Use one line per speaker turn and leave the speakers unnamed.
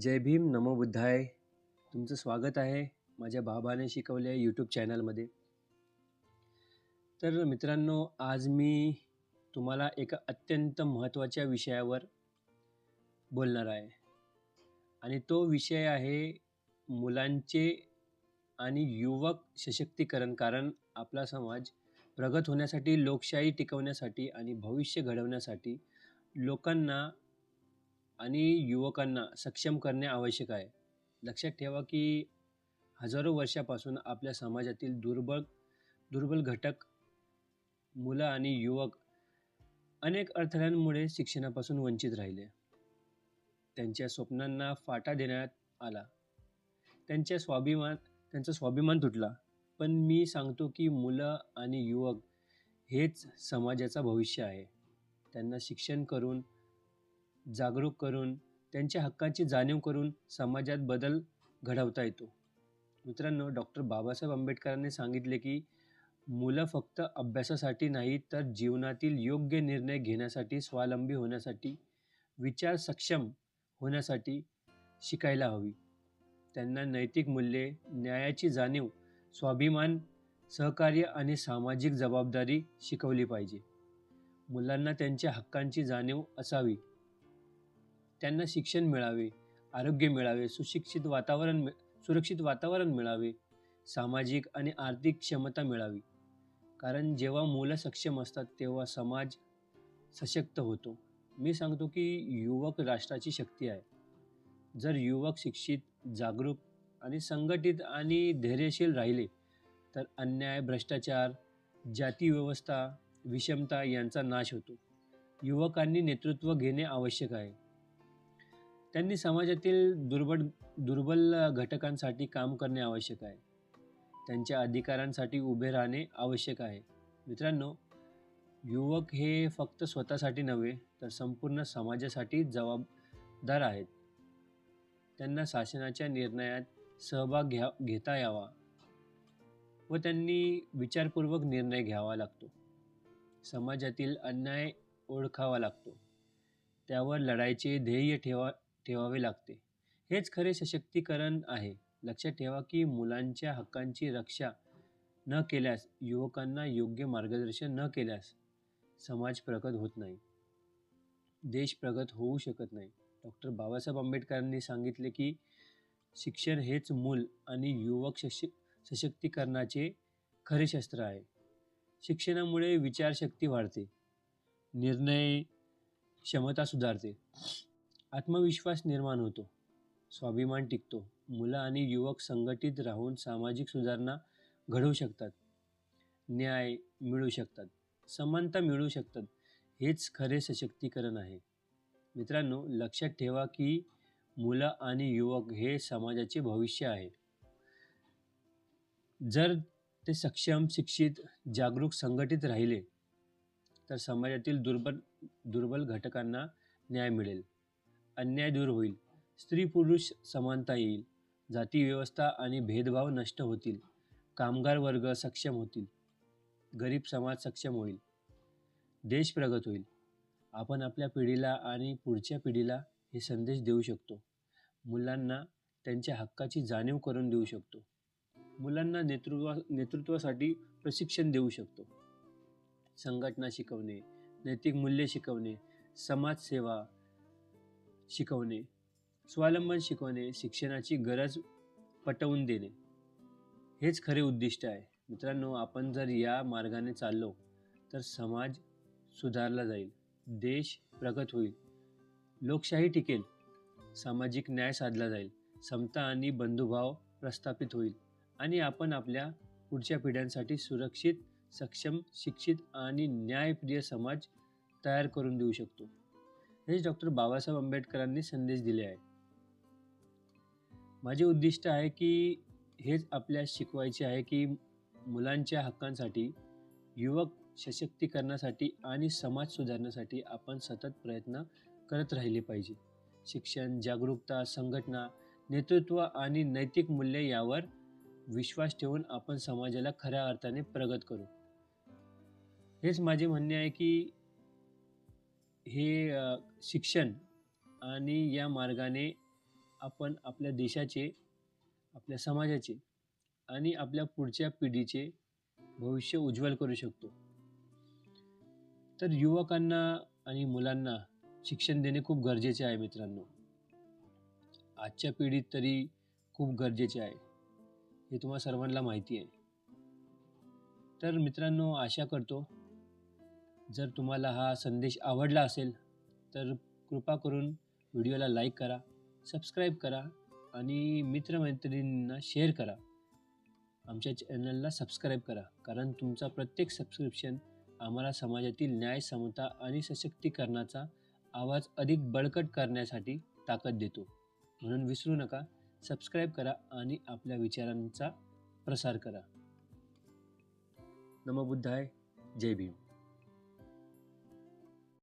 जय भीम नमो बुद्धाय. तुमचं स्वागत आहे माझ्या बाबाने शिकवल्या यूट्यूब चॅनलमध्ये तर मित्रांनो आज मी तुम्हाला एका अत्यंत महत्त्वाच्या विषयावर बोलणार आहे. आणि तो विषय आहे मुलांचे आणि युवक सशक्तीकरण कारण आपला समाज प्रगत होण्यासाठी लोकशाही टिकवण्यासाठी आणि भविष्य घडवण्यासाठी लोकांना आणि युवकांना सक्षम करणे आवश्यक आहे. लक्षात ठेवा की हजारो वर्षापासून आपल्या समाजातील दुर्बल दुर्बल घटक मुलं आणि युवक अनेक अडथळ्यांमुळे शिक्षणापासून वंचित राहिले. त्यांच्या स्वप्नांना फाटा देण्यात आला. त्यांच्या स्वाभिमान त्यांचा स्वाभिमान तुटला. पण मी सांगतो की मुलं आणि युवक हेच समाजाचा भविष्य आहे. त्यांना शिक्षण करून जागरूक करून त्यांच्या हक्कांची जाणीव करून समाजात बदल घडवता येतो. मित्रांनो डॉक्टर बाबासाहेब आंबेडकरांनी सांगितले की मुलं फक्त अभ्यासासाठी नाही तर जीवनातील योग्य निर्णय घेण्यासाठी स्वावलंबी होण्यासाठी विचार सक्षम होण्यासाठी शिकायला हवी. त्यांना नैतिक मूल्ये न्यायाची जाणीव स्वाभिमान सहकार्य आणि सामाजिक जबाबदारी शिकवली पाहिजे. मुलांना त्यांच्या हक्कांची जाणीव असावी. त्यांना शिक्षण मिळावे आरोग्य मिळावे सुशिक्षित वातावरण सुरक्षित वातावरण मिळावे सामाजिक आणि आर्थिक क्षमता मिळावी. कारण जेव्हा मुलं सक्षम असतात तेव्हा समाज सशक्त होतो. मी सांगतो की युवक राष्ट्राची शक्ती आहे. जर युवक शिक्षित जागरूक आणि संघटित आणि धैर्यशील राहिले तर अन्याय भ्रष्टाचार जाती व्यवस्था विषमता यांचा नाश होतो. युवकांनी नेतृत्व घेणे आवश्यक आहे. त्यांनी समाजातील दुर्बल दुर्बल घटकांसाठी काम करणे आवश्यक आहे. त्यांच्या अधिकारांसाठी उभे राहणे आवश्यक आहे. मित्रांनो युवक हे फक्त स्वतःसाठी नव्हे तर संपूर्ण समाजासाठी जबाबदार आहेत. त्यांना शासनाच्या निर्णयात सहभाग घ्या घेता यावा व त्यांनी विचारपूर्वक निर्णय घ्यावा लागतो. समाजातील अन्याय ओळखावा लागतो. त्यावर लढायचे ध्येय ठेवा ठेवावे लागते. हेच खरे सशक्तीकरण आहे. लक्षात ठेवा की मुलांच्या हक्कांची रक्षा न केल्यास युवकांना योग्य मार्गदर्शन न केल्यास समाज प्रगत होत नाही. देश प्रगत होऊ शकत नाही. डॉक्टर बाबासाहेब आंबेडकरांनी सांगितले की शिक्षण हेच मूल आणि युवक सश सशक्तीकरणाचे खरे शस्त्र आहे. शिक्षणामुळे विचारशक्ती वाढते. निर्णय क्षमता सुधारते. आत्मविश्वास निर्माण होतो. स्वाभिमान टिकतो. मुलं आणि युवक संघटित राहून सामाजिक सुधारणा घडवू शकतात. न्याय मिळू शकतात. समानता मिळू शकतात. हेच खरे सशक्तीकरण आहे. मित्रांनो लक्षात ठेवा की मुलं आणि युवक हे समाजाचे भविष्य आहे. जर ते सक्षम शिक्षित जागरूक संघटित राहिले तर समाजातील दुर्बल दुर्बल घटकांना न्याय मिळेल. अन्याय दूर होईल. स्त्री पुरुष समानता येईल. जातीव्यवस्था आणि भेदभाव नष्ट होतील. कामगार वर्ग सक्षम होतील. गरीब समाज सक्षम होईल. देश प्रगत होईल. आपण आपल्या पिढीला आणि पुढच्या पिढीला हे संदेश देऊ शकतो. मुलांना त्यांच्या हक्काची जाणीव करून देऊ शकतो. मुलांना नेतृत्वा नेतृत्वासाठी प्रशिक्षण देऊ शकतो. संघटना शिकवणे नैतिक मूल्य शिकवणे समाजसेवा शिकवणे. स्वावलंबन शिकवणे शिक्षणाची गरज पटवून देणे. हेच खरे उद्दिष्ट आहे. मित्रांनो आपण जर या मार्गाने चाललो तर समाज सुधारला जाईल. देश प्रगत होईल. लोकशाही टिकेल. सामाजिक न्याय साधला जाईल. समता आणि बंधुभाव प्रस्थापित होईल. आणि आपण आपल्या पुढच्या पिढ्यांसाठी सुरक्षित सक्षम शिक्षित आणि न्यायप्रिय समाज तयार करून देऊ शकतो. हेच डॉक्टर बाबासाहेब आंबेडकरांनी संदेश दिले आहे माझे उद्दिष्ट आहे की हेच आपल्या शिकवायचे आहे की मुलांच्या हक्कांसाठी युवक सशक्तीकरणासाठी आणि समाज सुधारण्यासाठी आपण सतत प्रयत्न करत राहिले पाहिजे. शिक्षण जागरूकता संघटना नेतृत्व आणि नैतिक मूल्य यावर विश्वास ठेवून आपण समाजाला खऱ्या अर्थाने प्रगत करू. हेच माझे म्हणणे आहे की हे शिक्षण आणि या मार्गाने आपण आपल्या देशाचे आपल्या समाजाचे आणि आपल्या पुढच्या पिढीचे भविष्य उज्ज्वल करू शकतो. तर युवकांना आणि मुलांना शिक्षण देणे खूप गरजेचे आहे मित्रांनो. आजच्या पिढीत तरी खूप गरजेचे आहे. हे तुम्हा सर्वांना माहिती आहे. तर मित्रांनो आशा करतो जर तुम्हाला हा संदेश आवडला असेल तर कृपा करून व्हिडिओला लाईक करा सबस्क्राईब करा आणि मित्रमैत्रिणींना शेअर करा. आमच्या चॅनलला सबस्क्राईब करा कारण तुमचा प्रत्येक सबस्क्रिप्शन आम्हाला समाजातील न्याय समता आणि सशक्तीकरणाचा आवाज अधिक बळकट करण्यासाठी ताकद देतो. म्हणून विसरू नका सबस्क्राईब करा आणि आपल्या विचारांचा प्रसार करा. नमबुद्धाय जय भीम.